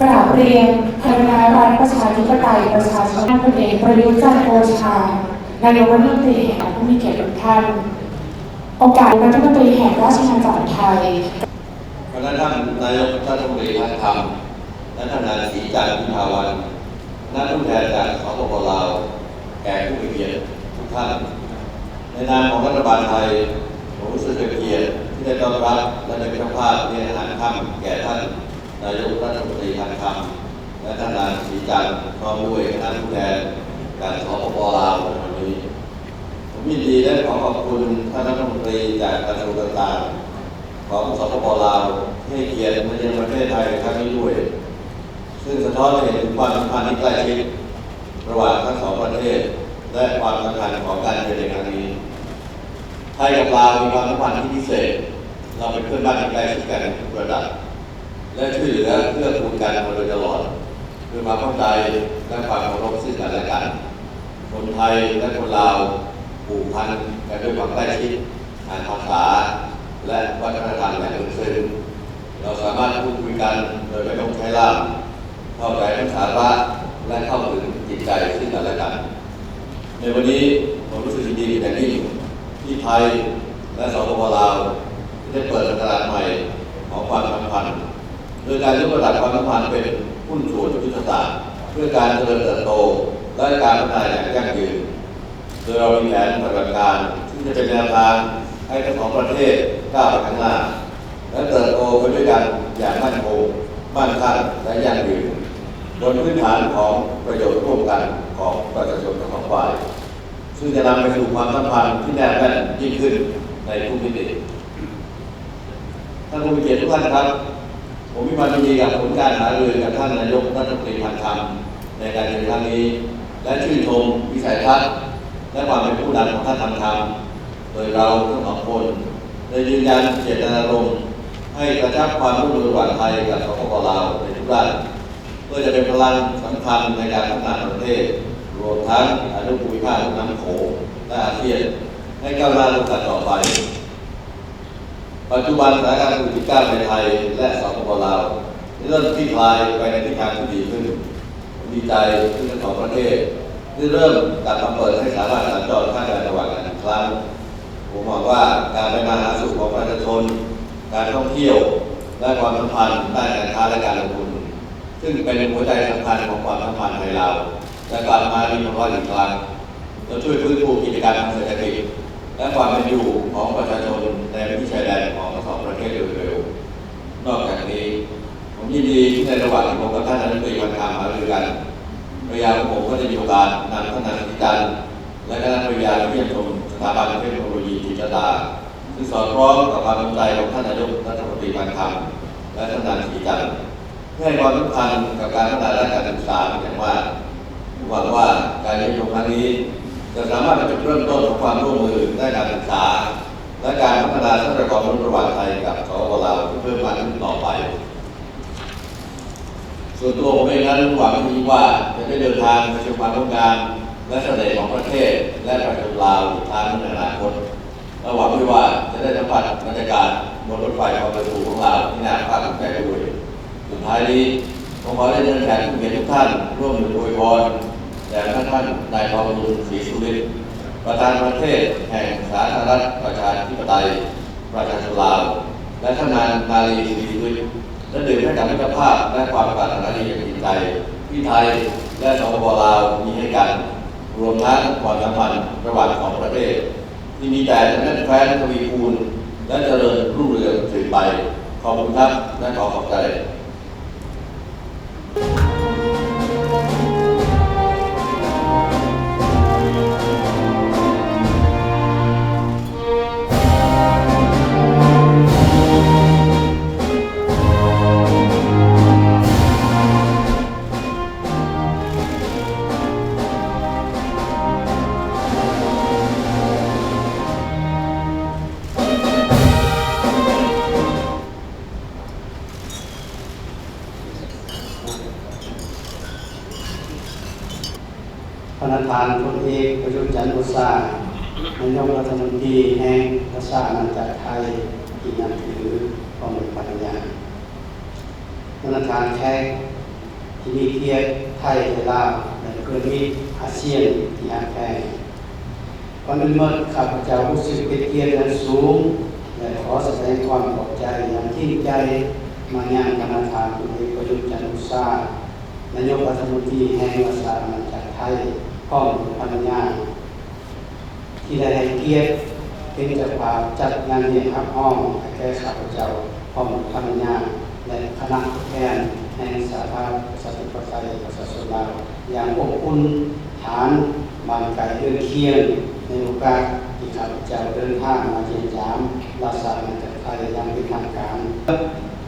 กราบเรียนคณะรัฐประชาธิปไตยประชาชนท่านพลเอกประยุทธ์จันทร์โอชานายกรัฐมนตรีแห่งผู้มีเกียรติทุกท่านโอกาสรัฐมนตรีแห่งราชอาณาจักรไทยคณะท่านนายกรัฐมนตรีท่านธรรมและท่านนายศรีจันทร์พิพาวันคณะผู้แทนจากสปปลาวแก่ผู้มีเกียรติทุกท่าน ในนามของรัฐบาลไทยผมรู้สึกเป็นเกียรติที่ได้ต้อนรับและได้เป็นเจ้าภาพในอาหารค่ำแก่ท่าน นายกรัฐมนตรีท่านธรรมและท่านนายศรีจันทร์พร้อมด้วยคณะผู้แทนจากสปปลาวในวันนี้ผมยินดีและขอขอบคุณท่านรัฐมนตรีจากกระทรวงต่างๆของสปปลาวให้เกียรติมาเยือนประเทศไทยครั้งนี้ด้วย ซึ่งสะท้อนให้เห็นถึงความสัมพันธ์ที่ใกล้ชิดระหว่างทั้งสองประเทศ และความสำคัญของการเยือนในครั้งนี้ไทยกับลาวมีความสัมพันธ์ที่พิเศษ เราเป็นเพื่อนบ้านที่ใกล้ชิดกันทุกระดับ และช่วยเหลือเพื่อคูณกันมาโดยตลอดคือความเข้าใจและความเคารพซึ่งกันและกัน คนไทยและคนลาวผูกพันกันด้วยความใกล้ชิดทางภาษา และวัฒนธรรมอย่างลึกซึ้งเราสามารถพูดคุยกันโดยไม่ต้องใช้ล่ามเข้าใจทั้งสาระและเข้าถึงจิตใจซึ่งกันและกัน ในวันนี้ผมรู้สึกดีเป็นอย่างยิ่งที่ไทยและสปปลาวได้เปิดสถานใหม่ของความสัมพันธ์ โดยการยกระดับความสัมพันธ์เป็นหุ้นส่วนยุทธศาสตร์เพื่อการเจริญเติบโตและการพัฒนาอย่างยั่งยืน โดยเรามีแผนปฏิบัติการที่จะเป็นแนวทางให้ทั้งสองประเทศก้าวไปข้างหน้า และเติบโตไปด้วยกันอย่างมั่นคงมั่นคั่งและยั่งยืนบนพื้นฐานของประโยชน์ร่วมกันของประชาชนทั้งสองฝ่าย ซึ่งจะนำไปสู่ความสัมพันธ์ที่แน่นแน่นยิ่งขึ้นในทุกมิติท่านผู้มีเกียรติทุกท่านครับ ผมมีความยินดีกับผลการหารือกับท่านนายกรัฐมนตรีพันธรรมในการเดินครั้งนี้ และชื่นชมวิสัยทัศน์และความเป็นผู้นำของท่านทำธรรมโดยเราทั้งสองคนได้ยืนยันเจตนารมณ์ให้กระชับความร่วมมือระหว่างไทยกับสปปลาวในทุกด้านเพื่อจะเป็นพลังสำคัญในการพัฒนาประเทศ รวมทั้งอนุภูมิภาคน้ำโขงและอาเซียนให้ก้าวหน้าลงกันต่อไป ปัจจุบันสถานการณ์โควิด19ในไทยและสปปลาวเริ่มคลี่คลายไปในทิศทางที่ดีขึ้นมดีใจที่ทั้งสองประเทศได้เริ่มกลับมาเปิดให้สามารถสัญจรข้ามแดนระหว่างกันอีกครั้ง ผมหวังว่าการไปมาหาสู่ของประชาชน การท่องเที่ยวและความสัมพันธ์ด้านการค้าและการลงทุน ซึ่งเป็นหัวใจสำคัญของความสัมพันธ์ไทยลาวจะกลับมามีความร้อนอีกครั้งจะช่วยฟื้นฟูกิจการทางเศรษฐกิจและความเป็นอยู่ของประชาชนในพื้น ระหว่างที่ผมกับท่านนายกรัฐมนตรีวันทำหารือกันภรรยาของผมก็จะมีโอกาสนำท่านนายกิจันทร์และคณะภรรยาเยี่ยมชมสถาบันเทคโนโลยีจิตรดาซึ่งสอดคล้องกับความสนใจของท่านนายกรัฐมนตรีวันทำและท่านนายกิจันทร์เพื่อให้ความสำคัญกับการพัฒนาด้านการศึกษาเป็นอย่างมากหวังว่าการเรียนรู้ครั้งนี้จะสามารถเป็นจุดเริ่มต้นของความร่วมมือด้านการศึกษา และการพัฒนาทรัพยากรมนุษย์ระหว่างไทยกับสปปลาวเพิ่มมากขึ้นต่อไป ส่วนตัวผมเองนั้นหวังที่ว่าจะได้เดินทางไปชมความต้องการ และเสน่ห์ของประเทศ และประชาชนลาวอีกครั้งในอนาคตและหวังด้วยว่าจะได้สัมผัสบรรยากาศบนรถไฟความเร็วสูงของเราที่น่าภาคภูมิใจด้วยสุดท้ายนี้ผมขอได้เชิญแขกผู้เกียรติทุกท่าน ร่วมมืออวยพรแด่ท่านท่านนายทองบุญศรีสุรินประธานประเทศแห่งสาธารณรัฐประชาธิปไตยประชาชนลาว และท่านนายนาลีศรีสุริ์ และดื่มให้การมิตรภาพและความปรารถนาดีอย่างจริงใจที่ไทยและสปปลาวมีให้กันรวมทั้งความสัมพันธ์ระหว่างสองประเทศ ที่มีแต่จะแน่นแฟ้นทวีคูณและเจริญรุ่งเรืองสืบไปขอบคุณครับและขอขอบใจานพลเอกประยุทธ์จันทร์โอชานายกรัฐมนตรีแห่งราชอาณาจักรไทยที่นับถือพระมหากษัตริย์พระปรแขกที่มีเกียรติไทยลาวและเพื่อนมิตรอาเซียนที่อาแพงก่อนอื่นเมื่อข้าพเจ้ารู้สึกเป็นเกียรติอย่างสูง และขอแสดงความขอบใจอย่างที่ใจมายังคณะทานคุณเอกประยุทธ์จันทร์อุตสานายกรัฐมนตรีแห่งรัฐบาลอาณาจักรไทย พร้อมภรรยาที่ได้ให้เกียรติเป็นเจ้าภาพจัดงานเลี้ยงรับห้องแก่ข้าพเจ้าพร้อมภรรยาและคณะแทนแห่งสาธารณประชาธิปไตยประชาชนลาวอย่างอบอุ่นฐานบานไก่เดินเคียงในโอกาสที่ข้าพเจ้าเดินทางมาเยี่ยมยามราชอาณาจักรไทยอย่างเป็นทางการ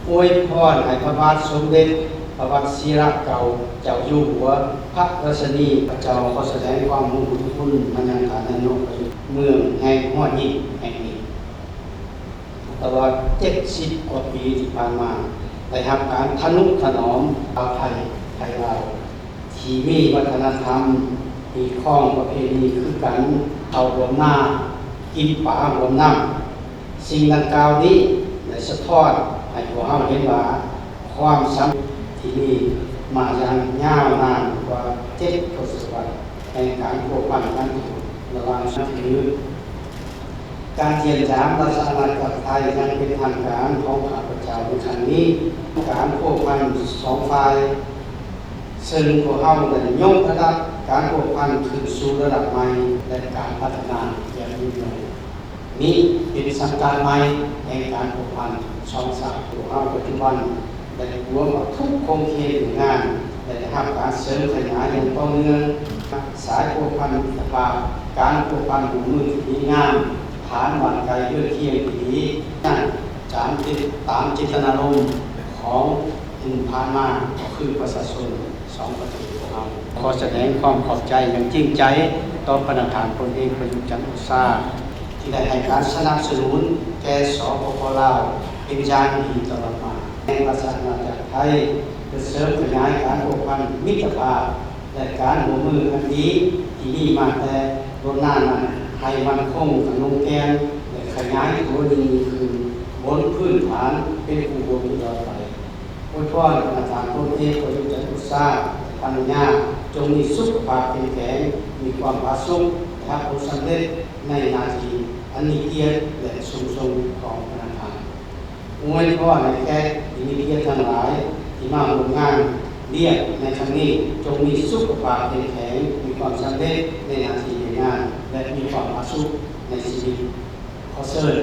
อวยพรให้พระบาทสมเด็จ พระวัดศิระเก่าเจ้าอยู่หัวพระราชนีพระเจ้าขอแสดงความมุ่งคุณมายังฐานนายกเมืองแห่งหัวหินแห่งนี้ตลอด70กว่าปีที่ผ่านมาได้รับการทนุถนอมชาวไทยไทยเราที่มีวัฒนธรรม มีข้องประเพณีคือกันเอารวมหน้า กินป่ารวมน้ำสิ่งดังกล่าวนี้ได้สะท้อนให้พวเราเห็นว่าความสำคัญ ที่มีมาอย่างยาวนานกว่าเจ็ดทศวรรษแห่งการผูกพันกันระหว่างชาติถือการเยียนยามราชอาณาจักรไทยยังเป็นทางการของข้าพเจ้าในครั้งนี้การพวกพันสองฝ่ายซึ่งพวกเราได้ยกระดับการพวกพันขึ้นสู่ระดับใหม่และการพัฒนาอย่างยิ่งใหญ่นี้เป็นสังการใหม่แห่งการพวกพันสองสายพวกเราปัจจุบัน ได้รวมกับทุกโครงข่ายหรืองานและได้รับการเสริมขยายอย่างต่อเนื่องสายพวกพันมิตรภาพการพวกพันหูมือที่งามฐานหวันไกลเพื่อเคียงผีนั่นจามจิตตามจิตนารมณ์ของอินพานมาก็คือประชาชนสองประเทศของเราขอแสดงความขอบใจอย่างจริงใจต่อพนักงานพลเอกประยุทธ์จันทร์โอชาที่ได้ให้การสนับสนุนแก่สปปลาวเป็นอย่างดีตลอดมา ในภาษาอาณาจักไทยเพื่อเสริมขยายการผูกพันมิตรภาพและการหัวมืออันดีที่มีมาแต่โบราณนั้นให้มันคงขนมแกนและขยายตัวดีคือบนพื้นฐานเป็นผู้บริยอดไปอวยพรอาจารย์โคเทพประยุทธ์จันทร์อุตสาปัญญาจงมีสุขภาพแข็งแรงมีความผาสุกและผลสำเร็จในนาทีอันมีเกียรติและสูงส่งของ อวยพรในแก่ที่มีเกียรติทั้งหลายที่มาร่วมงานเรียกในครั้งนี้จงมีสุขภาพแข็งแรงมีความสำเร็จในหนาทีในงาน และมีความผาสุกในชีวิตขอเชิญ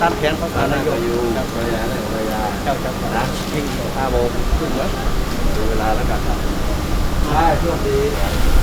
ตามแขนภาษาอะไรอยู่กับภรรยาและภรรยาเจ้าจังนะทิ้งห้าโมงครึ่งแล้วดูเวลาแล้วกันใช่ช่วงดีพูด